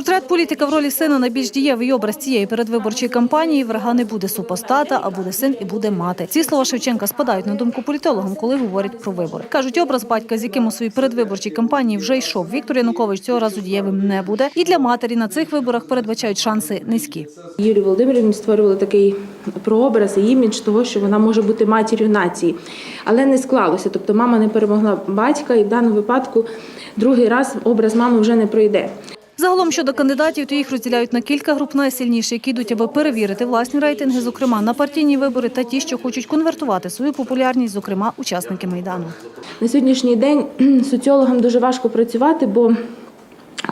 Портрет політика в ролі сина найбільш дієвий образ цієї передвиборчої кампанії. Врага не буде супостата, а буде син і буде мати. Ці слова Шевченка спадають на думку політологам, коли говорять про вибори. кажуть, образ батька, з яким у своїй передвиборчій кампанії вже йшов. Віктор Янукович цього разу дієвим не буде. І для матері на цих виборах передбачають шанси низькі. Юлії Володимирівні створювали такий прообраз і імідж того, що вона може бути матір'ю нації. Але не склалося. Тобто мама не перемогла батька, і в даному випадку другий раз образ мами вже не пройде. Загалом щодо кандидатів, то їх розділяють на кілька груп найсильніші, які йдуть, аби перевірити власні рейтинги, зокрема на партійні вибори, та ті, що хочуть конвертувати свою популярність, зокрема учасники майдану. На сьогоднішній день соціологам дуже важко працювати, бо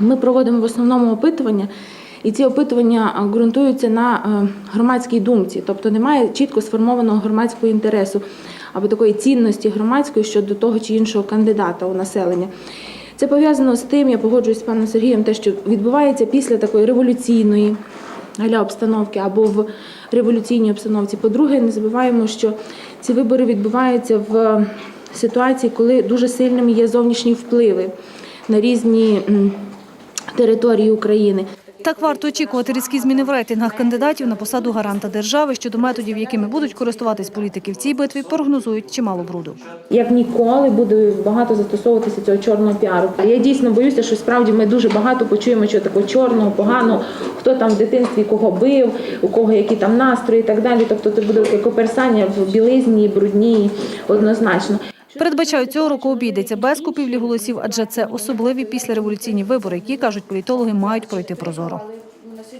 ми проводимо в основному опитування, і ці опитування ґрунтуються на е, громадській думці, тобто немає чітко сформованого громадського інтересу або такої цінності громадської щодо того чи іншого кандидата у населення. Це пов'язано з тим, я погоджуюсь з паном Сергієм, те, що відбувається після такої революційної для обстановки або в революційній обстановці. По-друге, не забуваємо, що ці вибори відбуваються в ситуації, коли дуже сильними є зовнішні впливи на різні території України. Так варто очікувати різкі зміни в рейтингах кандидатів на посаду гаранта держави щодо методів, якими будуть користуватись політики в цій битві, прогнозують чимало бруду. Як ніколи буде багато застосовуватися цього чорного піару. Я дійсно боюся, що справді ми дуже багато почуємо чого такого чорного, поганого, хто там в дитинстві кого бив, у кого які там настрої і так далі. Тобто це буде коперсання в білизні, брудній, однозначно. Передбачають, цього року обійдеться без купівлі голосів, адже це особливі післяреволюційні вибори, які, кажуть політологи, мають пройти прозоро.